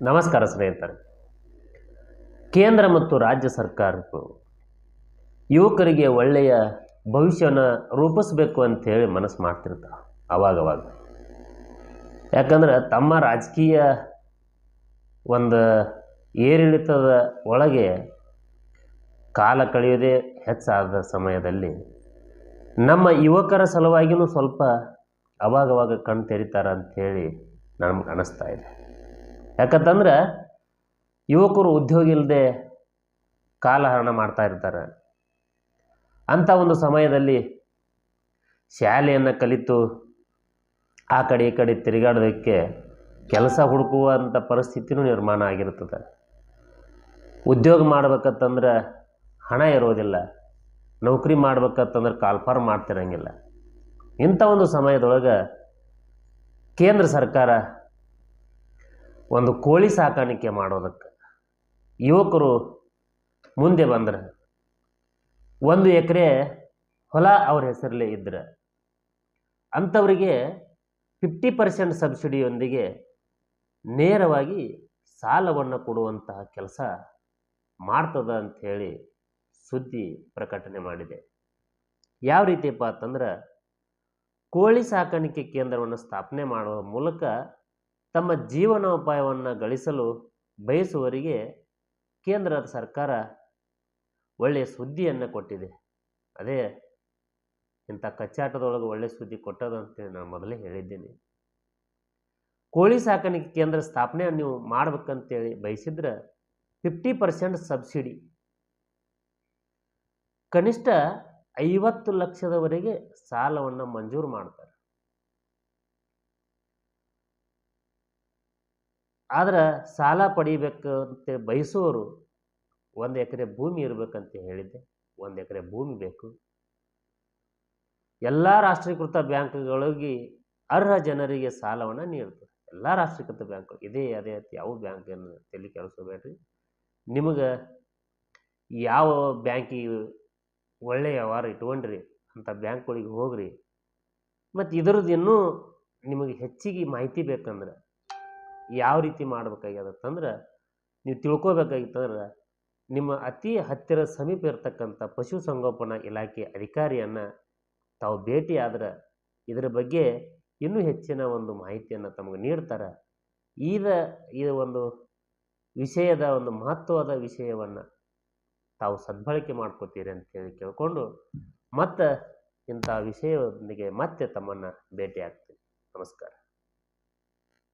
ನಮಸ್ಕಾರ ಸ್ನೇಹಿತರೆ. ಕೇಂದ್ರ ಮತ್ತು ರಾಜ್ಯ ಸರ್ಕಾರಗಳು ಯುವಕರಿಗೆ ಒಳ್ಳೆಯ ಭವಿಷ್ಯವನ್ನು ರೂಪಿಸಬೇಕು ಅಂಥೇಳಿ ಮನಸ್ಸು ಮಾಡ್ತಿರ್ತಾವೆ ಅವಾಗವಾಗ. ಯಾಕಂದ್ರೆ ತಮ್ಮ ರಾಜಕೀಯ ಒಂದು ಏರಿಳಿತದ ಒಳಗೆ ಕಾಲ ಕಳೆಯೋದೇ ಹೆಚ್ಚಾದ ಸಮಯದಲ್ಲಿ ನಮ್ಮ ಯುವಕರ ಸಲುವಾಗಿಯೂ ಸ್ವಲ್ಪ ಅವಾಗವಾಗ ಕಣ್ಣು ಅಂತ ಅಂಥೇಳಿ ನಮ್ಗೆ ಅನ್ನಿಸ್ತಾ ಇದೆ. ಯಾಕಂತಂದ್ರೆ ಯುವಕರು ಉದ್ಯೋಗ ಇಲ್ಲದೆ ಕಾಲಹರಣ ಮಾಡ್ತಾ ಇರ್ತಾರೆ. ಅಂಥ ಒಂದು ಸಮಯದಲ್ಲಿ ಶಾಲೆಯನ್ನು ಕಲಿತು ಆ ಕಡೆ ಈ ಕಡೆ ತಿರುಗಾಡೋದಕ್ಕೆ ಕೆಲಸ ಹುಡುಕುವಂಥ ಪರಿಸ್ಥಿತಿನೂ ನಿರ್ಮಾಣ ಆಗಿರ್ತದೆ ಉದ್ಯೋಗ ಮಾಡ್ಬೇಕಂತಂದ್ರೆ ಹಣ ಇರೋದಿಲ್ಲ. ನೌಕರಿ ಮಾಡ್ಬೇಕಂತಂದ್ರೆ ಕಾಲ್ಫಾರ್ ಮಾಡ್ತಿರಂಗಿಲ್ಲ. ಇಂಥ ಒಂದು ಸಮಯದೊಳಗೆ ಕೇಂದ್ರ ಸರ್ಕಾರ ಒಂದು ಕೋಳಿ ಸಾಕಾಣಿಕೆ ಮಾಡೋದಕ್ಕೆ ಯುವಕರು ಮುಂದೆ ಬಂದ್ರೆ, ಒಂದು ಎಕರೆ ಹೊಲ ಅವ್ರ ಹೆಸರಲ್ಲೇ ಇದ್ರೆ, ಅಂಥವರಿಗೆ ಫಿಫ್ಟಿ ಪರ್ಸೆಂಟ್ ಸಬ್ಸಿಡಿಯೊಂದಿಗೆ ನೇರವಾಗಿ ಸಾಲವನ್ನು ಕೊಡುವಂತಹ ಕೆಲಸ ಮಾಡ್ತದ ಅಂಥೇಳಿ ಸುದ್ದಿ ಪ್ರಕಟಣೆ ಮಾಡಿದೆ. ಯಾವ ರೀತಿಯಪ್ಪ ಅಂತಂದ್ರೆ ಕೋಳಿ ಸಾಕಾಣಿಕೆ ಕೇಂದ್ರವನ್ನು ಸ್ಥಾಪನೆ ಮಾಡುವ ಮೂಲಕ ತಮ್ಮ ಜೀವನೋಪಾಯವನ್ನು ಗಳಿಸಲು ಬಯಸುವವರಿಗೆ ಕೇಂದ್ರ ಸರ್ಕಾರ ಒಳ್ಳೆಯ ಸುದ್ದಿಯನ್ನು ಕೊಟ್ಟಿದೆ. ಅದೇ ಇಂಥ ಕಚ್ಚಾಟದೊಳಗೆ ಒಳ್ಳೆಯ ಸುದ್ದಿ ಕೊಟ್ಟದಂತೇಳಿ ನಾನು ಮೊದಲೇ ಹೇಳಿದ್ದೇನೆ. ಕೋಳಿ ಸಾಕಾಣಿಕೆ ಕೇಂದ್ರ ಸ್ಥಾಪನೆ ನೀವು ಮಾಡ್ಬೇಕಂತೇಳಿ ಬಯಸಿದ್ರೆ ಫಿಫ್ಟಿ ಪರ್ಸೆಂಟ್ ಸಬ್ಸಿಡಿ. ಕನಿಷ್ಠ ಐವತ್ತು ಲಕ್ಷದವರೆಗೆ ಸಾಲವನ್ನು ಮಂಜೂರು ಮಾಡ್ತಾರೆ. ಆದ್ರೆ ಸಾಲ ಪಡಿಬೇಕು ಅಂತ ಬಯಸೋರು ಒಂದು ಎಕರೆ ಭೂಮಿ ಇರಬೇಕಂತ ಹೇಳಿದ್ದೆ. ಒಂದು ಎಕರೆ ಭೂಮಿ ಬೇಕು. ಎಲ್ಲ ರಾಷ್ಟ್ರೀಕೃತ ಬ್ಯಾಂಕ್ಗಳಿಗೆ ಅರ್ಹ ಜನರಿಗೆ ಸಾಲವನ್ನು ನೀಡ್ತದೆ ಎಲ್ಲ ರಾಷ್ಟ್ರೀಕೃತ ಬ್ಯಾಂಕ್ ಇದೇ, ಅದೇ ಅಂತ ಯಾವ ಬ್ಯಾಂಕನ್ನು ತಲೆ ಕೆಡಿಸ್ಕೋಬೇಡ್ರಿ. ನಿಮಗೆ ಯಾವ ಬ್ಯಾಂಕಿಗೆ ಒಳ್ಳೆಯ ವ್ಯವಹಾರ ಇಟ್ಕೊಂಡ್ರಿ ಅಂಥ ಬ್ಯಾಂಕ್ಗಳಿಗೆ ಹೋಗ್ರಿ. ಮತ್ತು ಇದರದ್ದು ಇನ್ನೂ ನಿಮಗೆ ಹೆಚ್ಚಿಗೆ ಮಾಹಿತಿ ಬೇಕಂದ್ರೆ ಯಾವ ರೀತಿ ಮಾಡ್ಬೇಕಾಗ್ಯದತ್ತಂದ್ರೆ ನೀವು ತಿಳ್ಕೊಬೇಕಾಗಿತ್ತಂದ್ರೆ, ನಿಮ್ಮ ಅತಿ ಹತ್ತಿರ ಸಮೀಪ ಇರತಕ್ಕಂಥ ಪಶುಸಂಗೋಪನಾ ಇಲಾಖೆ ಅಧಿಕಾರಿಯನ್ನು ತಾವು ಭೇಟಿ ಆದ್ರೆ, ಇದರ ಬಗ್ಗೆ ಇನ್ನೂ ಹೆಚ್ಚಿನ ಒಂದು ಮಾಹಿತಿಯನ್ನು ತಮಗೆ ನೀಡ್ತಾರೆ. ಈಗ ಈ ಒಂದು ವಿಷಯದ ಒಂದು ಮಹತ್ವದ ವಿಷಯವನ್ನು ತಾವು ಸದ್ಬಳಕೆ ಮಾಡ್ಕೋತೀರಿ ಅಂತೇಳಿ ಕೇಳಿಕೊಂಡು, ಮತ್ತು ಇಂಥ ವಿಷಯದೊಂದಿಗೆ ಮತ್ತೆ ತಮ್ಮನ್ನು ಭೇಟಿ ಆಗ್ತೀನಿ ನಮಸ್ಕಾರ.